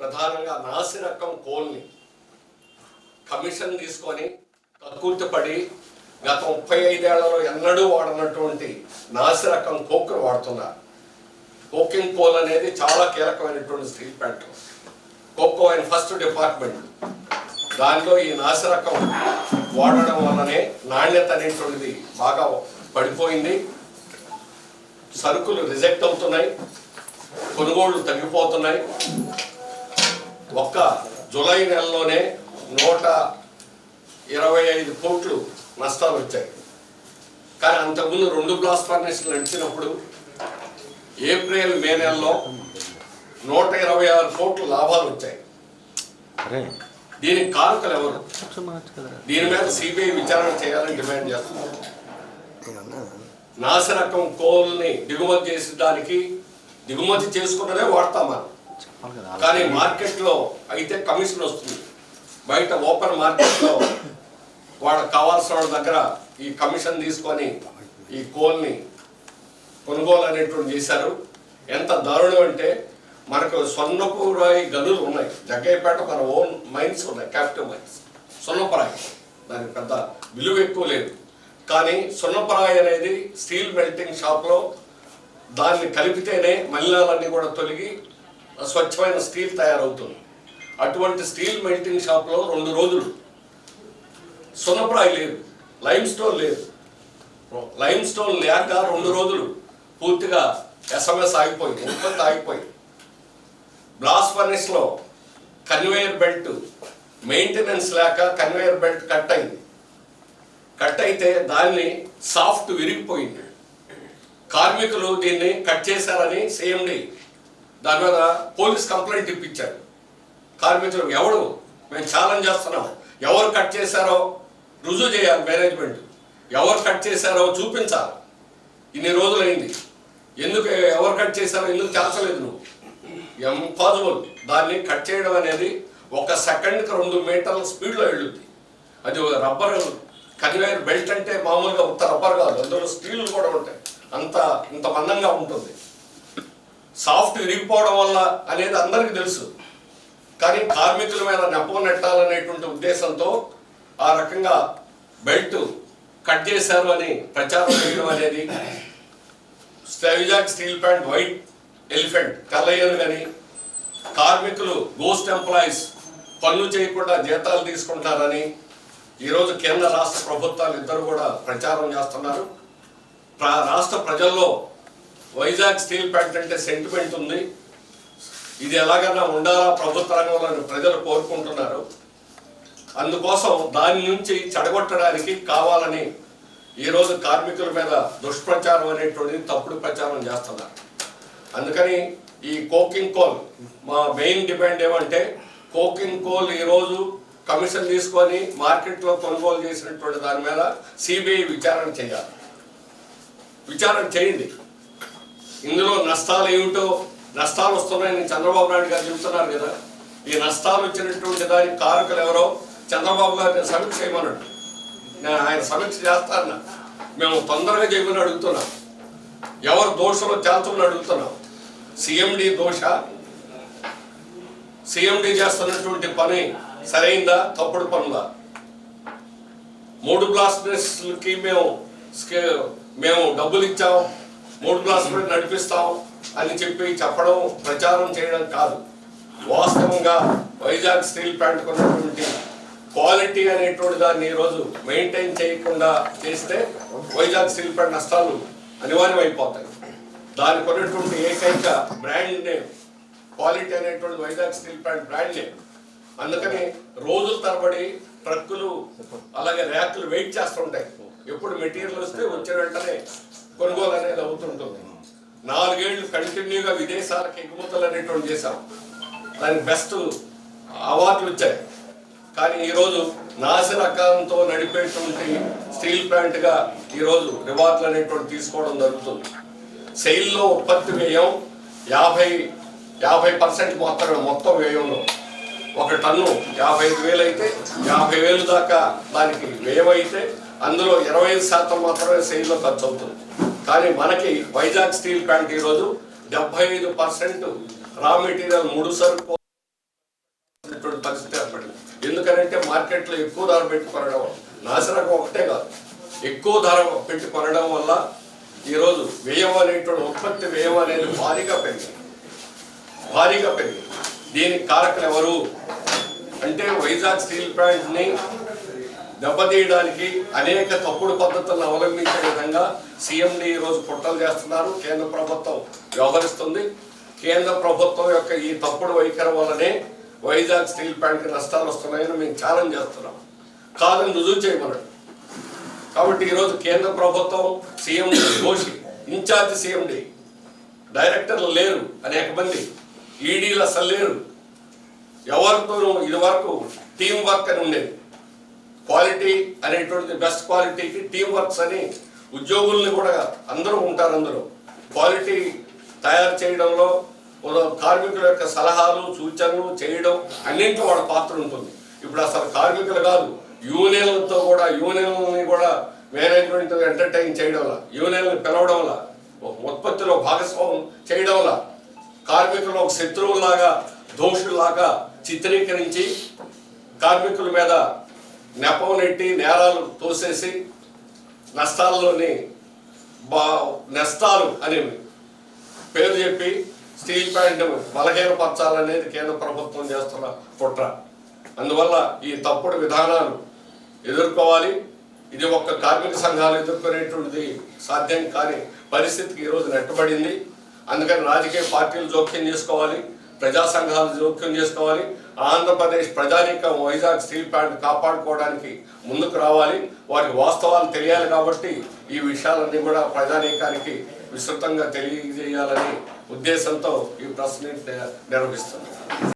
ప్రధానంగా నాసి రకం కోల్ని కమిషన్ తీసుకొని కక్కుర్తి పడి గత ముప్పై ఐదేళ్ళలో ఎన్నడూ వాడనటువంటి నాసి రకం కోక్ను వాడుతున్నారు. కోకింగ్ కోల్ అనేది చాలా కీలకమైనటువంటి steel plant. Coco and first department. దానిలో ఈ నాసి రకం వాడడం వల్లనే నాణ్యత అనేటువంటిది బాగా పడిపోయింది. సరుకులు రిజెక్ట్ అవుతున్నాయి. కొనుగోళ్ళు తగ్గిపోతున్నాయి. ఒక్క జూలై నెలలోనే నూట ఇరవై ఐదు కోట్లు నష్టాలు వచ్చాయి. కానీ అంతకుముందు రెండు బ్లాస్ట్ ఫర్నేషన్లు నడిచినప్పుడు ఏప్రిల్ మే నెలలో నూట ఇరవై ఆరు కోట్లు లాభాలు వచ్చాయి. అరే. దీనికి కారకులు ఎవరు? దీని మీద సిబిఐ విచారణ చేయాలని డిమాండ్ చేస్తున్నారు. నాసి రకం కోల్ని దిగుమతి చేసే దానికి దిగుమతి చేసుకున్నదే వాడతాం మనం. కానీ మార్కెట్లో అయితే కమిషన్ వస్తుంది. బయట ఓపెన్ మార్కెట్లో వాళ్ళకి కావాల్సిన వాళ్ళ దగ్గర ఈ కమిషన్ తీసుకొని ఈ కోల్ని కొనుగోలు అనేటువంటి చేశారు. ఎంత దారుణం అంటే మనకు స్వర్ణపు రాయి గనులు ఉన్నాయి. జగ్గయ్యపేట మన ఓన్ మైన్స్ ఉన్నాయి క్యాపిటల్ మైన్స్ స్వర్ణపరాయి. దానికి పెద్ద విలువ ఎక్కువ లేదు. కానీ సున్నపరాయి అనేది స్టీల్ మెల్టింగ్ షాప్లో దాన్ని కలిపితేనే మలినాలన్నీ కూడా తొలగి స్వచ్ఛమైన స్టీల్ తయారవుతుంది. అటువంటి స్టీల్ మెల్టింగ్ షాప్లో రెండు రోజులు. సున్నపరాయి లేదు లైమ్ స్టోన్ లేదు. లైమ్ స్టోన్ లేక రెండు రోజులు పూర్తిగా ఎస్ఎంఎస్ ఆగిపోయింది ఉత్పత్తి ఆగిపోయింది. బ్లాస్ట్ ఫర్నిష్లో కన్వేయర్ బెల్ట్ మెయింటెనెన్స్ లేక కన్వేయర్ బెల్ట్ కట్ అయింది. కట్ అయితే దాన్ని సాఫ్ట్ విరిగిపోయింది. కార్మికులు దీన్ని కట్ చేశారని సీఎండి దాని మీద పోలీస్ కంప్లైంట్ ఇప్పించాడు కార్మికులు ఎవడు? మేము ఛాలెంజ్ చేస్తున్నాం. ఎవరు కట్ చేశారో రుజువు చేయాలి మేనేజ్మెంట్ ఎవరు కట్ చేశారో చూపించాలి. ఇన్ని రోజులైంది ఎందుకు ఎవరు కట్ చేశారో ఎందుకు తెలచలేదు నువ్వు? ఇంపాసిబుల్ దాన్ని కట్ చేయడం అనేది ఒక సెకండ్కి రెండు మీటర్ల స్పీడ్లో వెళ్ళుద్ది. అది రబ్బర్ కన్వేయర్ బెల్ట్ అంటే మామూలుగా ఉత్త రబ్బర్ కాదు. అందులో స్టీల్ కూడా ఉంటాయి. అంత ఇంత మందంగా ఉంటుంది. సాఫ్ట్ విరిగిపోవడం వల్ల అనేది అందరికీ తెలుసు. కానీ కార్మికుల మీద నెపం నెట్టాలనేటువంటి ఉద్దేశంతో ఆ రకంగా బెల్ట్ కట్ చేశారు అని ప్రచారం చేయడం అనేది స్టైజాక్ స్టీల్ ప్యాంట్ వైట్ ఎలిఫెంట్ తెల్లయ్యను కానీ కార్మికులు గోస్ట్ ఎంప్లాయీస్ పనులు చేయకుండా జీతాలు తీసుకుంటారని ఈరోజు కేంద్ర రాష్ట్ర ప్రభుత్వాలు ఇద్దరు కూడా ప్రచారం చేస్తున్నారు. రాష్ట్ర ప్రజల్లో వైజాగ్ స్టీల్ ప్లాంట్ అంటే సెంటిమెంట్ ఉంది. ఇది ఎలాగైనా ఉండాలా? ప్రభుత్వ రంగంలో ప్రజలు కోరుకుంటున్నారు. అందుకోసం దాని నుంచి చెడగొట్టడానికి కావాలని ఈరోజు కార్మికుల మీద దుష్ప్రచారం అనేటువంటిది తప్పుడు ప్రచారం చేస్తున్నారు. అందుకని ఈ కోకింగ్ కోల్ మా మెయిన్ డిమాండ్ ఏమంటే కోకింగ్ కోల్ ఈరోజు కమిషన్ తీసుకొని మార్కెట్లో కొనుగోలు చేసినటువంటి దాని మీద సిబిఐ విచారణ చేయాలి. విచారణ చేయండి. ఇందులో నష్టాలు ఏమిటో నష్టాలు వస్తున్నాయని చంద్రబాబు నాయుడు గారు చెబుతున్నారు కదా. ఈ నష్టాలు వచ్చినటువంటి దానికి కారకులు ఎవరో చంద్రబాబు గారిని సమీక్ష చేయమన్నాడు. నేను ఆయన సమీక్ష చేస్తారన్న మేము తొందరగా చేయమని అడుగుతున్నాం. ఎవరు దోషంలో తేల్చమని అడుగుతున్నాం. సిఎండి దోష సిఎండి చేస్తున్నటువంటి పని సరైందా తప్పుడు పనులా మూడు బ్లాస్టర్స్కి మేము మేము డబ్బులు ఇచ్చాము మూడు క్లాసులు నడిపిస్తాం అని చెప్పి చెప్పడం ప్రచారం చేయడం కాదు. వాస్తవంగా వైజాగ్ స్టీల్ ప్లాంట్ ఉన్నటువంటి క్వాలిటీ అనేటువంటి దాన్ని ఈరోజు మెయింటైన్ చేయకుండా చేస్తే వైజాగ్ స్టీల్ ప్లాంట్ నష్టాలు అనివార్యమైపోతాయి. దానికి ఉన్నటువంటి ఏకైక బ్రాండ్ నేమ్ క్వాలిటీ అనేటువంటి Vizag steel plant brand name. అందుకని రోజుల తరబడి ట్రక్కులు అలాగే ర్యాకులు వెయిట్ చేస్తుంటాయి. ఎప్పుడు మెటీరియల్ వస్తే వచ్చిన వెంటనే కొనుగోలు అనేది అవుతుంటుంది నాలుగేళ్ళు కంటిన్యూగా విదేశాలకు ఎగుమతులు అనేటువంటి చేశాం. దానికి బెస్ట్ అవార్డులు వచ్చాయి. కానీ ఈరోజు నాసి నడిపేటువంటి స్టీల్ ప్లాంట్గా ఈరోజు రివార్డులు అనేటువంటి తీసుకోవడం జరుగుతుంది. సెయిల్లో ఉత్పత్తి వ్యయం యాభై యాభై పర్సెంట్ మాత్రమే మొత్తం వ్యయంలో. ఒక టన్ను యాభై ఐదు వేలు అయితే యాభై వేలు దాకా దానికి వ్యయం అయితే అందులో ఇరవై ఐదు శాతం మాత్రమే సెయిల్లో ఖర్చు అవుతుంది. కానీ మనకి వైజాగ్ స్టీల్ ప్లాంట్ ఈరోజు డెబ్బై ఐదు పర్సెంట్ రా మెటీరియల్ ముడి సరుకు పరిస్థితి ఏర్పడింది. ఎందుకనంటే మార్కెట్లో ఎక్కువ ధర పెట్టి కొనడం నాశనకం ఒకటే కాదు. ఎక్కువ ధర పెట్టి కొనడం వల్ల ఈరోజు వ్యయం అనేటువంటి ఉత్పత్తి వ్యయం అనేది భారీగా పెరిగింది. భారీగా పెరిగింది. దీనికి కారకులు ఎవరు? అంటే వైజాగ్ స్టీల్ ప్లాంట్ని దెబ్బతీయడానికి అనేక తప్పుడు పద్ధతులను అవలంబించే విధంగా సీఎండి ఈరోజు పుట్టలు చేస్తున్నారు. కేంద్ర ప్రభుత్వం వ్యవహరిస్తుంది. కేంద్ర ప్రభుత్వం యొక్క ఈ తప్పుడు వైఖరి వల్లనే వైజాగ్ స్టీల్ ప్లాంట్కి నష్టాలు వస్తున్నాయని మేము ఛాలెంజ్ చేస్తున్నాం. కాదని రుజువు చేయమన్నాడు. కాబట్టి ఈరోజు కేంద్ర ప్రభుత్వం సీఎం ఘోషి ఇన్ఛార్జ్ సీఎండి డైరెక్టర్లు లేరు అనేక మంది. ఈడీలు అసలు లేరు. ఎవరితోనూ ఇది వరకు టీం వర్క్ అని ఉండేది. క్వాలిటీ అనేటువంటిది బెస్ట్ క్వాలిటీకి టీం వర్క్స్ అని ఉద్యోగుల్ని కూడా అందరూ ఉంటారు అందరూ. క్వాలిటీ తయారు చేయడంలో కార్మికుల యొక్క సలహాలు సూచనలు చేయడం అన్నింటిలో వాళ్ళ పాత్ర ఉంటుంది. ఇప్పుడు అసలు కార్మికులు కాదు యూనియన్లతో కూడా యూనియన్ని కూడా మేనేజ్మెంట్ ఎంటర్టైన్ చేయడం వల్ల యూనియన్లు పిలవడం వల్ల ఉత్పత్తిలో భాగస్వామ్యం చేయడం వల్ల కార్మికులు ఒక శత్రువులాగా దోషులాగా చిత్రీకరించి కార్మికుల మీద నెపం నెట్టి నేరాలు తోసేసి నష్టాల్లోని బా నష్టాలు అని పేరు చెప్పి స్టీల్ ప్లాంట్ బలహీనపరచాలనేది కేంద్ర ప్రభుత్వం చేస్తున్న కుట్ర. అందువల్ల ఈ తప్పుడు విధానాలు ఎదుర్కోవాలి. ఇది ఒక్క కార్మిక సంఘాలు ఎదుర్కొనేటువంటిది సాధ్యం కాని పరిస్థితికి ఈరోజు నెట్టబడింది. అందుకని రాజకీయ పార్టీలు జోక్యం చేసుకోవాలి. ప్రజా సంఘాలు జోక్యం చేసుకోవాలి. ఆంధ్రప్రదేశ్ ప్రజానీకం వైజాగ్ స్టీల్ ప్లాంట్ కాపాడుకోవడానికి ముందుకు రావాలి. వారికి వాస్తవాలు తెలియాలి కాబట్టి ఈ విషయాలన్నీ కూడా ప్రజానీకానికి విస్తృతంగా తెలియజేయాలని ఉద్దేశంతో ఈ ప్రెస్ మీట్ నిర్వహిస్తున్నాం.